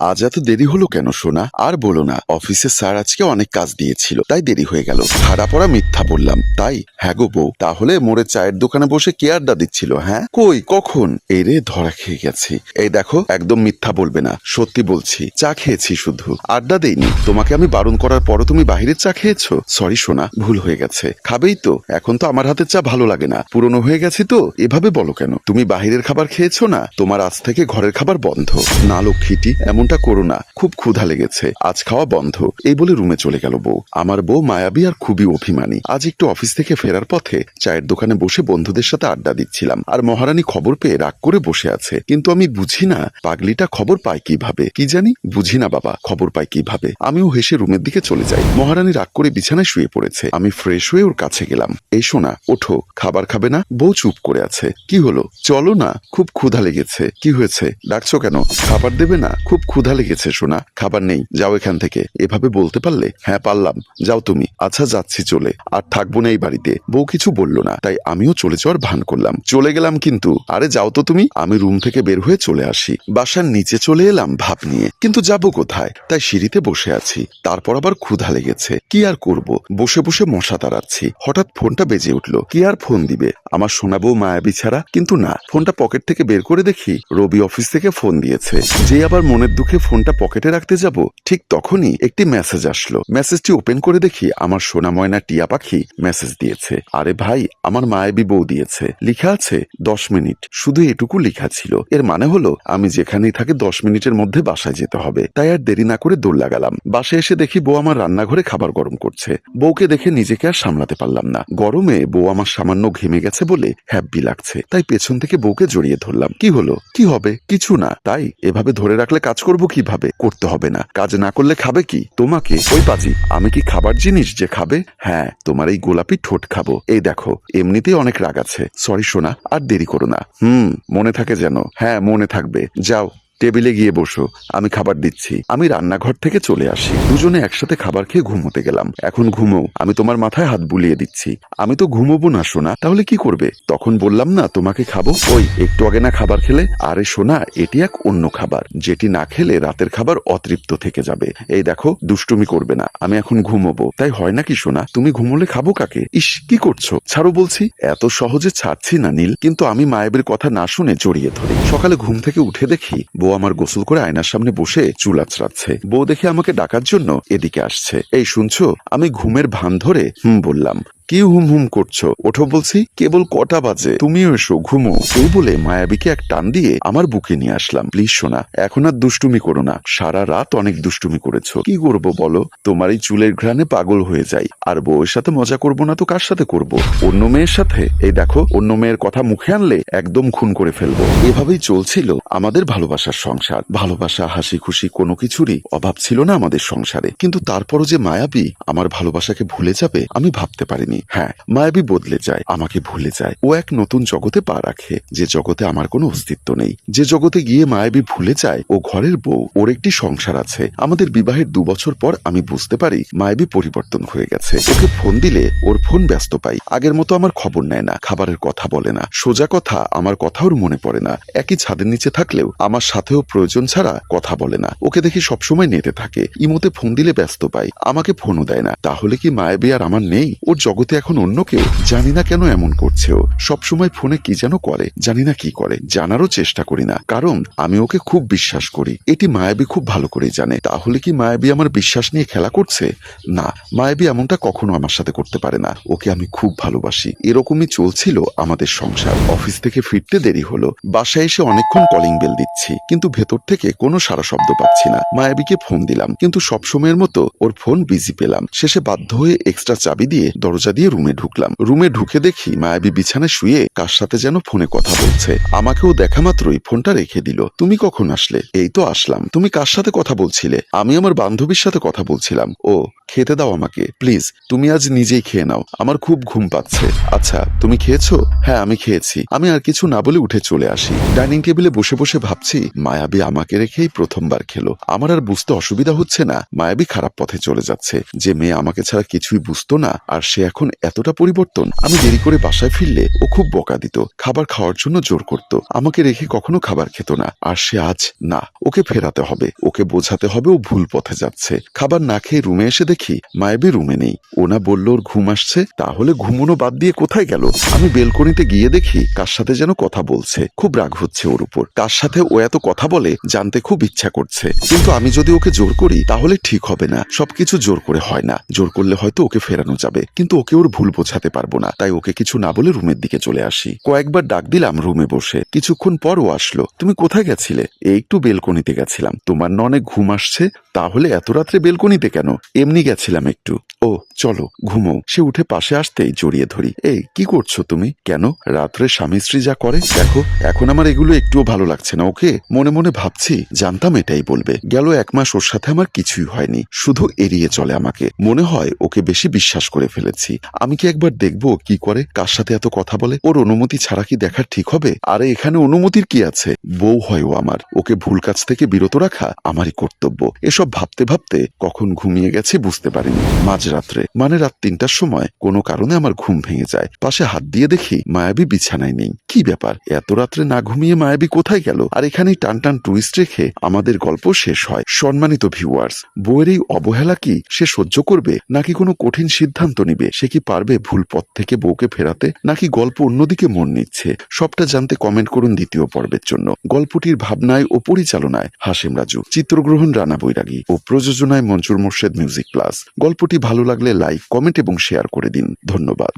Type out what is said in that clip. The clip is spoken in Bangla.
আজ এত দেরি হলো কেন, সোনা? আর বলো না, অফিসে স্যার আজকে অনেক কাজ দিয়েছিল, তাই দেরি হয়ে গেল। খাড়া পড়া মিথ্যা বললাম, তাই? হ্যাঁ গো বউ, তাহলে মোড়ে চায়ের দোকানে বসে কে আড্ডা দিচ্ছিল হ্যাঁ? কই, কখন? এই রে, ধরা খেয়ে গেছি। এই দেখো, একদম মিথ্যা বলবে না, সত্যি বলছি, চা খেয়েছি শুধু। আড্ডা দেইনি, তোমাকে আমি বারণ করার পরও তুমি বাহিরের চা খেয়েছো? সরি, সোনা, ভুল হয়ে গেছে। খাবেই তো, এখন তো আমার হাতের চা ভালো লাগে না। পুরনো হয়ে গেছে তো, এভাবে বলো কেন? তুমি বাহিরের খাবার খেয়েছো না? তোমার আজ থেকে ঘরের খাবার বন্ধ। না, লক্ষ্মীটি এমনটা করো না, খুব ক্ষুধা লেগেছে, আজ খাওয়া বন্ধ। এই বলে রুমে চলে গেল বউ। আমার বউ মায়াবী আর খুবই অভিমানী। আজ একটু অফিস থেকে ফেরার পথে চায়ের দোকানে বসে বন্ধুদের সাথে আড্ডা দিচ্ছিলাম। আর মহারানী খবর পেয়ে রাগ করে বসে আছে। কিন্তু আমি বুঝি না, পাগলিটা খবর পায় কীভাবে? কি জানি? বুঝি না বাবা, খবর পায় কীভাবে? আমিও হেসে রুমের দিকে চলে যাই। মহারানী রাগ করে বিছানায় শুয়ে পড়েছে। আমি ফ্রেশ হয়ে ওর কাছে গেলাম। এই শোনা ওঠো, খাবার খাবে না? বউ চুপ করে আছে। কি হলো? চলো না, খুব ক্ষুধা লেগেছে। কি হয়েছে? ডাকছো কেন? খাবার দেবে না? খুব ক্ষুধা লেগেছে, সোনা। খাবার নেই, যাও এখান থেকে। এভাবে বলতে পারলে হ্যাঁ পারলাম। যাও তুমি। আচ্ছা যাচ্ছি চলে। আর থাকব না এই বাড়িতে। বউ কিছু বলল না, তাই আমিও চলে যাওয়ার ভান করলাম। চলে গেলাম কিন্তু, আরে, যাও তো তুমি। আমি রুম থেকে বের হয়ে চলে আসি। বাসার নিচে চলে এলাম ভাব নিয়ে। কিন্তু যাব কোথায়? তাই সিঁড়িতে বসে আছি। তারপর আবার ক্ষুধা লেগেছে। কি আর করব? বসে বসে মশা তাড়াচ্ছি। হঠাৎ ফোনটা বেজে উঠল। কি আর ফোন দিবে? আমার শোনাবো মায়াবী ছাড়া কিন্তু না। ফোনটা পকেট থেকে বের করে দেখি, রবি অফিস থেকে ফোন দিয়েছে। যে আবার মনের দুঃখে ফোনটা পকেটে রাখতে যাব, ঠিক তখনই একটি মেসেজ আসলো। মেসেজটি ওপেন করে দেখি আমার সোনা ময়না টিয়া পাখি মেসেজ দিয়েছে। আরে ভাই, আমার মায়াবী বউ দিয়েছে। লিখা আছে, দশ মিনিট। শুধু এটুকু লিখা ছিল। এর মানে হলো, আমি যেখানেই থাকি দশ মিনিটের মধ্যে বাসায় যেতে হবে। তাই আর দেরি না করে দৌড় লাগালাম। বাসায় এসে দেখি বউ আমার রান্নাঘরে খাবার গরম করছে। বউকে দেখে নিজেকে আর সামলাতে পারলাম না। গরমে বউ আমার সামান্য ঘেমে গেছে বলে হ্যাপি লাগছে। তাই পেছন থেকে বউকে জড়িয়ে ধরলাম। কি হলো? কি হবে? কিছু না। তাই এভাবে ধরে রাখলে কাজ করব কীভাবে? করতে হবে না। কাজ না করলে খাবে কি? তোমাকে। ওই পাজি, আমি কি খাবার জিনিস যে খাবে? হ্যাঁ তোমার এই গোলাপি ঠোঁট খাব। এই দেখো, এমনিতেই অনেক রাগ আছে। সরি শোনা আর দেরি করো না। হুম, মনে থাকে যেন। হ্যাঁ মনে থাকবে। যাও। টেবিলে গিয়ে বসো, আমি খাবার দিচ্ছি। আমি রান্নাঘর থেকে চলে আসি। দুজনে একসাথে খাবার খেয়ে ঘুমোতে গেলাম। এখন ঘুমো, আমি তোমার মাথায় হাত বুলিয়ে দিচ্ছি। আমি তো ঘুমোবো না, সোনা, তাহলে কি করবে? তখন বললাম, না, তোমাকে খাব। ওই, একটু আগে না খাবার খেলে? আরে, সোনা, এটি এক অন্য খাবার। যেটি না খেলে রাতের খাবার অতৃপ্ত থেকে যাবে। এই দেখো, দুষ্টুমি করবে না। আমি এখন ঘুমোবো। তাই হয় নাকি, সোনা? তুমি ঘুমোলে খাব কাকে? ইস, কি করছ? ছাড়ো বলছি। এত সহজে ছাড়ছি না, নীল। কিন্তু আমি মায়েবের কথা না শুনে জড়িয়ে ধরি। সকালে ঘুম থেকে উঠে দেখি বউ আমার গোসল করে আয়নার সামনে বসে চুল চড়াচ্ছে বউ দেখে আমাকে ডাকার জন্য এদিকে আসছে। এই শুনছো? আমি ঘুমের ভান ধরে হুম বললাম। কি হুম হুম করছ? ওঠো বলছি, কেবল কটা বাজে। তুমিও এসো, ঘুমো। এই বলে মায়াবীকে এক টান দিয়ে আমার বুকে নিয়ে আসলাম। প্লিজ শোনা এখন আর দুষ্টুমি করো না। সারা রাত অনেক দুষ্টুমি করেছ। কি করব বলো? তোমার এই চুলের ঘ্রাণে পাগল হয়ে যাই। আর বউয়ের সাথে মজা করব না তো কার সাথে করব? অন্য মেয়ের সাথে? এই দেখো, অন্য মেয়ের কথা মুখে আনলে একদম খুন করে ফেলব। এভাবেই চলছিল আমাদের ভালোবাসার সংসার। ভালোবাসা হাসি খুশি কোনো কিছুরই অভাব ছিল না আমাদের সংসারে। কিন্তু তারপরও যে মায়াবী আমার ভালোবাসাকে ভুলে যাবে, আমি ভাবতে পারিনি। হ্যাঁ মায়াবী বদলে যায়, আমাকে ভুলে যায়। ও এক নতুন জগতে পা রাখে, যে জগতে আমার কোনো অস্তিত্ব নেই। যে জগতে গিয়ে মায়াবী ভুলে যায়, ও ঘরের বউ, ওর একটি সংসার আছে। আমাদের বিবাহের দু বছর পর আমি বুঝতে পারি, মায়াবী পরিবর্তন হয়ে গেছে। ওকে ফোন দিলে, ওর ফোন ব্যস্ত পাই। আগের মতো আমার খবর নেয় না, খাবারের কথা বলে না। সোজা কথা, আমার কথা ওর মনে পড়ে না। একই ছাদের নিচে থাকলেও, আমার সাথেও প্রয়োজন ছাড়া কথা বলে না। ওকে দেখি সবসময় নেটে থাকে। ইমোতে ফোন দিলে ব্যস্ত পাই। আমাকে ফোনও দেয় না। তাহলে কি মায়াবী আর আমার নেই? ওর জগতে এখন অন্য কেউ? জানি না কেন এমন করছে ও। সবসময় ফোনে কি যেন করে, জানি না কি করে, জানারও চেষ্টা করি না। কারণ আমি ওকে খুব বিশ্বাস করি। এটি মায়াবী খুব ভালো করেই জানে। তাহলে কি মায়াবী আমার বিশ্বাস নিয়ে খেলা করছে? না, মায়াবী এমনটা কখনো আমার সাথে করতে পারে না। ওকে আমি খুব ভালোবাসি। এরকমই চলছিল আমাদের সংসার। অফিস থেকে ফিরতে দেরি হলো। বাসায় এসে অনেকক্ষণ কলিং বেল দিচ্ছি। কিন্তু ভেতর থেকে কোনো সারা শব্দ পাচ্ছি না। মায়াবীকে ফোন দিলাম। কিন্তু সবসময়ের মতো ওর ফোন বিজি পেলাম। শেষে বাধ্য হয়ে এক্সট্রা চাবি দিয়ে দরজা দিয়ে রুমে ঢুকলাম। রুমে ঢুকে দেখি মায়াবী বিছানায় শুয়ে কার সাথে যেন ফোনে কথা বলছে। আমাকেও দেখা মাত্রই ফোনটা রেখে দিল। তুমি কখন আসলে? এই তো আসলাম। তুমি কার সাথে কথা বলছিলে? আমি আমার বান্ধবীর সাথে কথা বলছিলাম। ও খেতে দাও আমাকে, প্লিজ। তুমি আজ নিজেই খেয়ে নাও। আমার খুব ঘুম পাচ্ছে। আচ্ছা তুমি খেয়েছো? হ্যাঁ আমি খেয়েছি। আমি আর কিছু না বলে উঠে চলে আসি। ডাইনিং টেবিলে বসে বসে ভাবছি, মায়াবী আমাকে রেখেই প্রথমবার খেলো। আমার আর বুঝতে অসুবিধা হচ্ছে না। মায়াবী খারাপ পথে চলে যাচ্ছে। যে মেয়ে আমাকে ছাড়া কিছুই বুঝতো না, আর সে এখন এতটা পরিবর্তন। আমি দেরি করে বাসায় ফিরলে ও খুব বকা দিত। খাবার খাওয়ার জন্য জোর করত। আমাকে রেখে কখনো খাবার খেত না। আর সে আজ না, ওকে ফেরাতে হবে। ওকে বোঝাতে হবে ও ভুল পথে যাচ্ছে। খাবার না খেয়ে রুমে এসে দেখি মায়াবী রুমে নেই। ওনা বলল, ওর ঘুম আসছে? তাহলে ঘুমোনো বাদ দিয়ে কোথায় গেল? আমি বেলকনিতে গিয়ে দেখি, কার সাথে যেন কথা বলছে। খুব রাগ হচ্ছে ওর উপর। কার সাথে ও এত কথা বলে, জানতে খুব ইচ্ছা করছে। কিন্তু আমি যদি ওকে জোর করি, তাহলে ঠিক হবে না। সবকিছু জোর করে হয় না। জোর করলে হয়তো ওকে ফেরানো যাবে। কিন্তু ওকে ওর ভুল বোঝাতে পারব না। তাই ওকে কিছু না বলে রুমের দিকে চলে আসি। কয়েকবার ডাক দিলাম রুমে বসে। কিছুক্ষণ পর ও আসলো। তুমি কোথায় গেছিলে? এই একটু বেলকনিতে গেছিলাম। তোমার না অনেক ঘুম আসছে? তাহলে এত রাত্রে বেলকনিতে কেন? এমনি গেছিলাম একটু। ও, চলো, ঘুমো। সে উঠে পাশে আসতেই জড়িয়ে ধরি। এই, কি করছ তুমি? কেন? রাত্রে স্বামী স্ত্রী যা করে, দেখো, এখন আমার এগুলো একটুও ভালো লাগছে না, ওকে? মনে মনে ভাবছি, জানতাম এটাই বলবে। গেল এক মাস ওর সাথে আমার কিছুই হয়নি, শুধু এড়িয়ে চলে আমাকে। মনে হয় ওকে বেশি বিশ্বাস করে ফেলেছি। আমি কি একবার দেখব কি করে? কার সাথে এত কথা বলে? ওর অনুমতি ছাড়া কি দেখা ঠিক হবে? আরে, এখানে অনুমতির কি আছে? বউ হয় ও আমার। ওকে ভুল কাজ থেকে বিরত রাখা আমারই কর্তব্য। এসব ভাবতে ভাবতে কখন ঘুমিয়ে গেছে বুঝতে পারিনি। মাঝরাত্রে মানে রাত তিনটার সময়, কোনো কারণে আমার ঘুম ভেঙে যায়। পাশে হাত দিয়ে দেখি, মায়াবী বিছানায় নেই। কি ব্যাপার? এত রাত্রে না ঘুমিয়ে মায়াবী কোথায় গেল? আর এখানেই টান টান টুইস্ট রেখে আমাদের গল্প শেষ হয়। সম্মানিত ভিউয়ার্স বউয়ের এই অবহেলা কি সে সহ্য করবে, নাকি কোনো কঠিন সিদ্ধান্ত নিবে? সে কি পারবে ভুল পথ থেকে বউকে ফেরাতে, নাকি গল্প অন্যদিকে মন নিচ্ছে? সবটা জানতে কমেন্ট করুন দ্বিতীয় পর্বের জন্য। গল্পটির ভাবনায় ও পরিচালনায় হাসিম রাজু, চিত্রগ্রহণ রানা বৈরাগী ও প্রযোজনায় মঞ্জুর মোর্শেদ মিউজিক প্লাস গল্পটি ভালো লাগলে লাইক কমেন্ট এবং শেয়ার করে দিন। ধন্যবাদ।